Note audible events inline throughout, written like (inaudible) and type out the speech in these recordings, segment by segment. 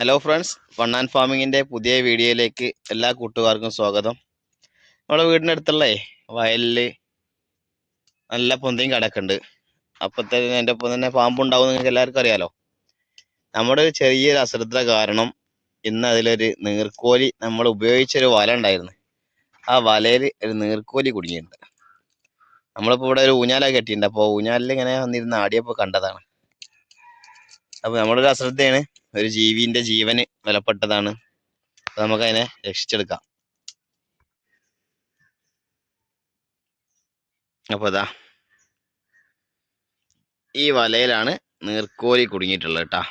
Hello friends fun and ഫാമിങ്ങിന്റെ പുതിയ വീഡിയോയിലേക്ക് എല്ലാ കൂട്ടുകാർക്കും സ്വാഗതം. നമ്മുടെ വീടിന്റെ അടുത്തുള്ളേ വയലിൽ നല്ല പൊന്തിയും കിടക്കുന്നുണ്ട്. അപ്പോഴത്തേന് എന്റെ ഒപ്പം തന്നെ പാമ്പുണ്ടാവും നിങ്ങൾക്ക് എല്ലാവർക്കും അറിയാലോ. നമ്മുടെ ഒരു ചെറിയൊരു അശ്രദ്ധ കാരണം ഇന്ന് അതിലൊരു നീർക്കോലി നമ്മൾ ഉപയോഗിച്ചൊരു വല ഉണ്ടായിരുന്നു. ആ വലയിൽ ഒരു നീർക്കോലി കുടുങ്ങിയിട്ടുണ്ട്. നമ്മളിപ്പോൾ ഇവിടെ ഒരു ഊഞ്ഞാല കെട്ടിയിട്ടുണ്ട്. അപ്പോൾ ഊഞ്ഞാലിൽ ഇങ്ങനെ വന്നിരുന്ന് ആടിയപ്പോൾ കണ്ടതാണ്. അപ്പോൾ നമ്മുടെ അശ്രദ്ധയാണ്. ഒരു ജീവിന്റെ ജീവന് വിലപ്പെട്ടതാണ്. അപ്പൊ നമുക്ക് അതിനെ രക്ഷിച്ചെടുക്കാം. അപ്പൊ ഇതാ ഈ വലയിലാണ് നീർക്കോലി കുടുങ്ങിയിട്ടുള്ളത് കേട്ടാ.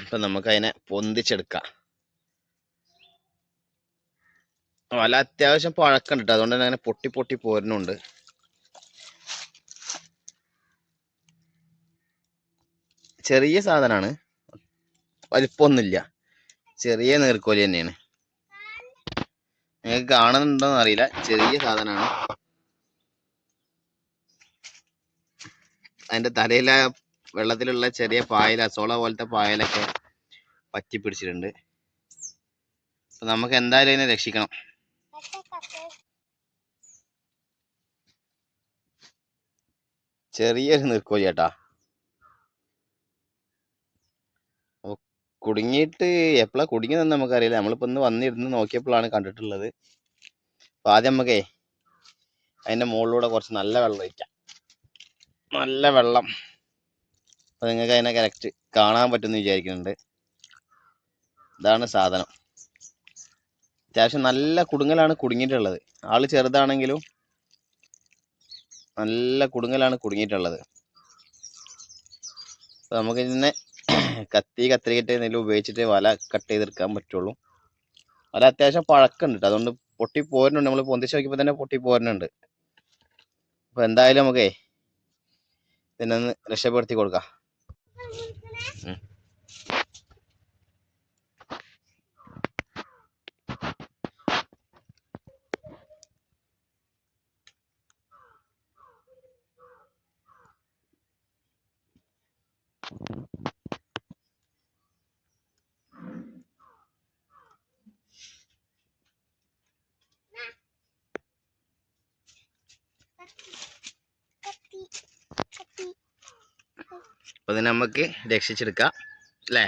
അപ്പൊ നമുക്ക് അതിനെ പൊന്തിച്ചെടുക്കാം. വല അത്യാവശ്യം പഴക്കമുണ്ട് ട്ടോ. അതുകൊണ്ട് തന്നെ അങ്ങനെ പൊട്ടി പൊട്ടി പോരുന്നുണ്ട്. ചെറിയ സാധനമാണ് വലിപ്പമൊന്നുമില്ല. ചെറിയ നീർക്കോലി തന്നെയാണ്. നിങ്ങൾക്ക് കാണുന്നുണ്ടോന്ന് അറിയില്ല. ചെറിയ സാധനമാണ് അതിന്റെ തലയിലെ വെള്ളത്തിലുള്ള ചെറിയ പായല സോള പോലത്തെ പായലൊക്കെ പറ്റി പിടിച്ചിട്ടുണ്ട് അപ്പൊ നമുക്ക് എന്തായാലും ഇതിനെ രക്ഷിക്കണം. ചെറിയൊരു നീർക്കോലി ചേട്ടാ കുടുങ്ങിയിട്ട് എപ്പോഴാ കുടുങ്ങിയതെന്ന് നമുക്കറിയില്ല. നമ്മളിപ്പോ ഇന്ന് വന്നിരുന്ന് നോക്കിയപ്പോഴാണ് കണ്ടിട്ടുള്ളത്. അപ്പൊ ആദ്യം നമുക്കേ അതിന്റെ മുകളിലൂടെ കുറച്ച് നല്ല വെള്ളം ഒഴിക്കാം. നല്ല വെള്ളം. അപ്പൊ നിങ്ങൾക്ക് അതിനെ കറക്റ്റ് കാണാൻ പറ്റുമെന്ന് വിചാരിക്കുന്നുണ്ട്. ഇതാണ് സാധനം. അത്യാവശ്യം നല്ല കുടുങ്ങലാണ് കുടുങ്ങിയിട്ടുള്ളത്. ആൾ ചെറുതാണെങ്കിലും നല്ല കുടുങ്ങലാണ് കുടുങ്ങിയിട്ടുള്ളത്. അപ്പൊ നമുക്ക് ഇതിനെ കത്തി കത്തിരിക്കട്ട് എന്തെങ്കിലും ഉപയോഗിച്ചിട്ട് വല കട്ട് ചെയ്തെടുക്കാൻ പറ്റുള്ളൂ. വല അത്യാവശ്യം പഴക്കമുണ്ട് കേട്ടോ അതുകൊണ്ട് പൊട്ടി പോരുന്നുണ്ട്. നമ്മൾ പൊന്തിച്ച് നോക്കിയപ്പോൾ തന്നെ പൊട്ടി പോരുന്നുണ്ട്. അപ്പോൾ എന്തായാലും നമുക്കേ ഇതിനൊന്ന് രക്ഷപ്പെടുത്തി കൊടുക്കാം. ഉം. അപ്പൊ ഇതിനെ നമുക്ക് രക്ഷിച്ചെടുക്കാം അല്ലേ?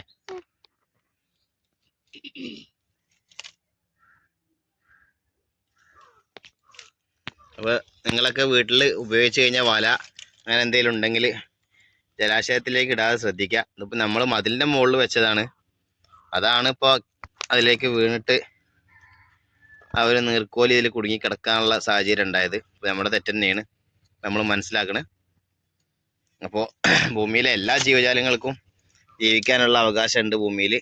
നിങ്ങളൊക്കെ വീട്ടിൽ ഉപയോഗിച്ച് കഴിഞ്ഞ വല അങ്ങനെ എന്തെങ്കിലും ഉണ്ടെങ്കിൽ ജലാശയത്തിലേക്ക് ഇടാതെ ശ്രദ്ധിക്കുക ഇപ്പൊ നമ്മൾ മതിലിന്റെ മുകളിൽ വെച്ചതാണ്. അതാണ് ഇപ്പോൾ അതിലേക്ക് വീണിട്ട് ഒരു നീർക്കോലി ഇതിൽ കുടുങ്ങി കിടക്കാനുള്ള സാഹചര്യം ഉണ്ടായത്. നമ്മുടെ തെറ്റ് തന്നെയാണ് നമ്മൾ മനസ്സിലാക്കണേ. അപ്പോൾ (clears throat) ഭൂമിയിലെ എല്ലാ ജീവജാലങ്ങൾക്കും ജീവിക്കാനുള്ള അവകാശമുണ്ട് ഭൂമിയിൽ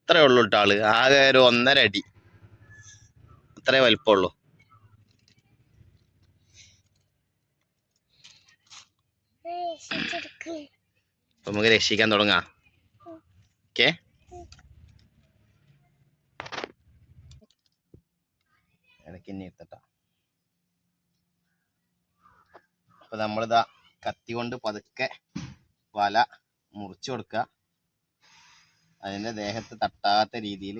അത്രേ ഉള്ളൂ കേട്ടോ ആൾ. ആകെ ഒരു ഒന്നര അടി. അത്രേ വലിപ്പമുള്ളൂ. നമുക്ക് രക്ഷിക്കാൻ തുടങ്ങാം. ഓക്കെ. ഇടയ്ക്ക് ഇനി എടുത്തട്ടാ അപ്പൊ നമ്മളിതാ കത്തി കൊണ്ട് പതുക്കെ വല മുറിച്ചു കൊടുക്കുക അതിന്റെ ദേഹത്ത് തട്ടാത്ത രീതിയിൽ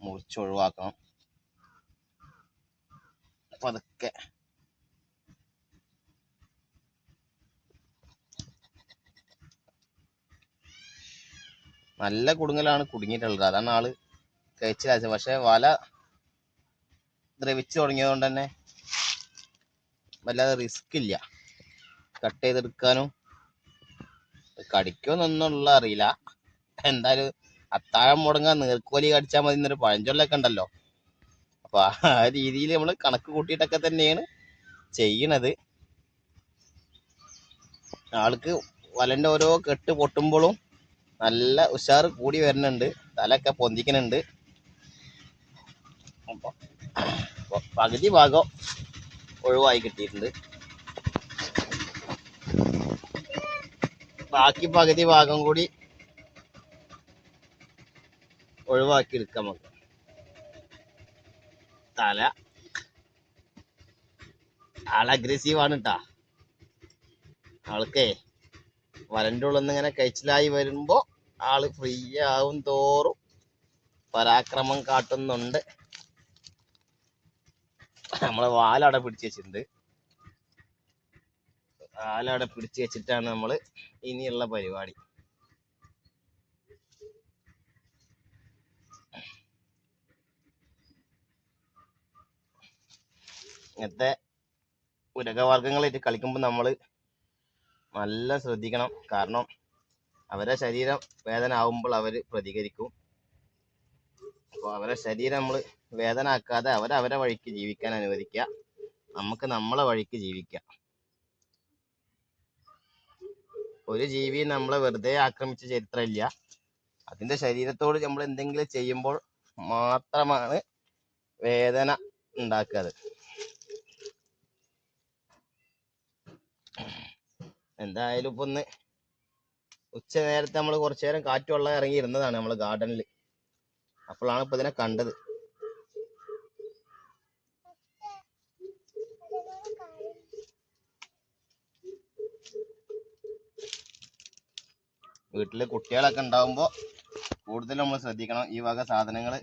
മുറിച്ചൊഴിവാക്കണം പതുക്കെ. നല്ല കുടുങ്ങലാണ് കുടുങ്ങിയിട്ടുള്ളത്. അതാണ് ആൾ കഴിച്ചിലാച്ചത് പക്ഷെ വല ദ്രവിച്ചു തുടങ്ങിയത് തന്നെ വല്ലാതെ റിസ്ക് ഇല്ല. കട്ട് ചെയ്തെടുക്കാനും കടിക്കുമെന്നൊന്നുള്ള അറിയില്ല. എന്തായാലും അത്താഴം മുടങ്ങാൻ നീർക്കോലി കടിച്ചാൽ മതി എന്നൊരു പഴഞ്ചൊല്ലൊക്കെ ഉണ്ടല്ലോ. അപ്പൊ ആ രീതിയിൽ നമ്മൾ കണക്ക് കൂട്ടിയിട്ടൊക്കെ തന്നെയാണ് ചെയ്യണത്. ആൾക്ക് വലന്റെ ഓരോ കെട്ട് പൊട്ടുമ്പോഴും നല്ല ഉഷാർ കൂടി വരുന്നുണ്ട്. തലയൊക്കെ പൊന്തിക്കുന്നുണ്ട്. അപ്പൊ പകുതി ഭാഗം ഒഴിവായി കിട്ടിയിട്ടുണ്ട്. ബാക്കി പകുതി ഭാഗം കൂടി ഒഴിവാക്കി എടുക്കാം നമുക്ക്. തല. ആൾ അഗ്രസീവാണ് കേട്ടാ ആൾക്കേ വരന്റെ ഉള്ളിൽ ഇങ്ങനെ കഴിച്ചിലായി വരുമ്പോ ആൾ ഫ്രീ ആവും തോറും പരാക്രമം കാട്ടുന്നുണ്ട്. നമ്മളെ വാലവിടെ പിടിച്ച് വെച്ചിട്ടുണ്ട്. വാലവിടെ പിടിച്ച് വെച്ചിട്ടാണ് നമ്മൾ ഇനിയുള്ള പരിപാടി. ഇങ്ങനത്തെ ഉരകവർഗങ്ങളായിട്ട് കളിക്കുമ്പോൾ നമ്മൾ നല്ല ശ്രദ്ധിക്കണം. കാരണം അവരെ ശരീരം വേദന ആവുമ്പോൾ അവർ പ്രതികരിക്കും. അപ്പോൾ അവരെ ശരീരം നമ്മൾ വേദന ആക്കാതെ അവരെ അവരെ വഴിക്ക് ജീവിക്കാൻ അനുവദിക്കുക. നമുക്ക് നമ്മളെ വഴിക്ക് ജീവിക്കാം ഒരു ജീവി നമ്മളെ വെറുതെ ആക്രമിച്ച ചരിത്രമില്ല. അതിന്റെ ശരീരത്തോട് നമ്മൾ എന്തെങ്കിലും ചെയ്യുമ്പോൾ മാത്രമാണ് വേദന ഉണ്ടാക്കാറ്. എന്തായാലും ഇപ്പൊ ഒന്ന് ഉച്ച നേരത്തെ നമ്മൾ കുറച്ചു നേരം കാറ്റുള്ള ഇറങ്ങി ഇരുന്നതാണ് നമ്മൾ ഗാർഡനിൽ അപ്പോഴാണ് ഇപ്പൊ ഇതിനെ കണ്ടത്. വീട്ടിൽ കുട്ടികളൊക്കെ ഉണ്ടാവുമ്പോ കൂടുതൽ നമ്മൾ ശ്രദ്ധിക്കണം. ഈ വക സാധനങ്ങൾ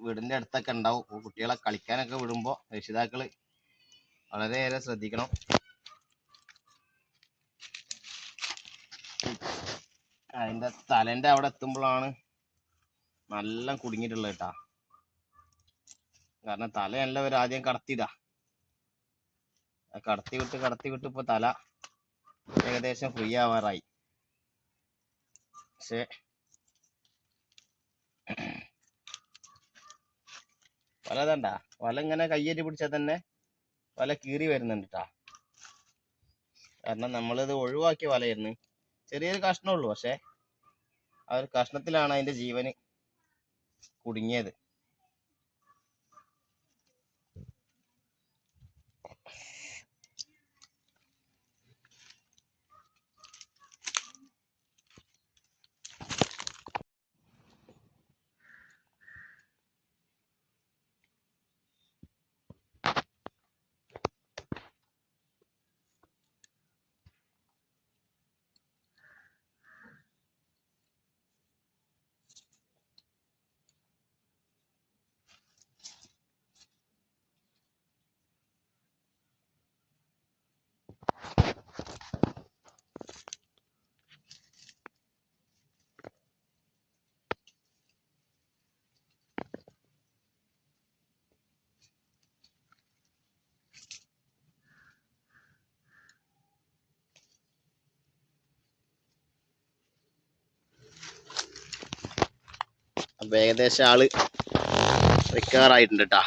വീടിന്റെ അടുത്തൊക്കെ ഉണ്ടാവും. കുട്ടികളെ കളിക്കാനൊക്കെ വിടുമ്പോ രക്ഷിതാക്കൾ വളരെയേറെ ശ്രദ്ധിക്കണം. അതിന്റെ തലേന്റെ അവിടെ എത്തുമ്പോഴാണ് നല്ല കുടുങ്ങിയിട്ടുള്ള കേട്ടാ കാരണം തലയല്ല ഒരു ആദ്യം കടത്തിയതാ. കടത്തി വിട്ട് കടത്തി വിട്ട് ഇപ്പൊ തല ഏകദേശം ഫ്രീ ആവാറായി. പക്ഷെ വല തണ്ട വല ഇങ്ങനെ കയ്യേറ്റി പിടിച്ചാൽ തന്നെ വല കീറി വരുന്നുണ്ട് കേട്ടാ കാരണം നമ്മളിത് ഒഴിവാക്കിയ വലയായിരുന്നു. ചെറിയൊരു കഷ്ണമുള്ളൂ പക്ഷെ ആ ഒരു കഷ്ണത്തിലാണ് അതിന്റെ ജീവന് കുടുങ്ങിയത്. അപ്പൊ ഏകദേശം ആൾ റിക്കവറായിട്ടുണ്ട് കേട്ടാ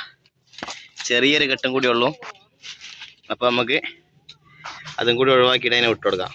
ചെറിയൊരു ഘട്ടം കൂടി ഉള്ളൂ. അപ്പൊ നമുക്ക് അതും കൂടി ഒഴിവാക്കിയിട്ട് അതിനെ വിട്ടുകൊടുക്കാം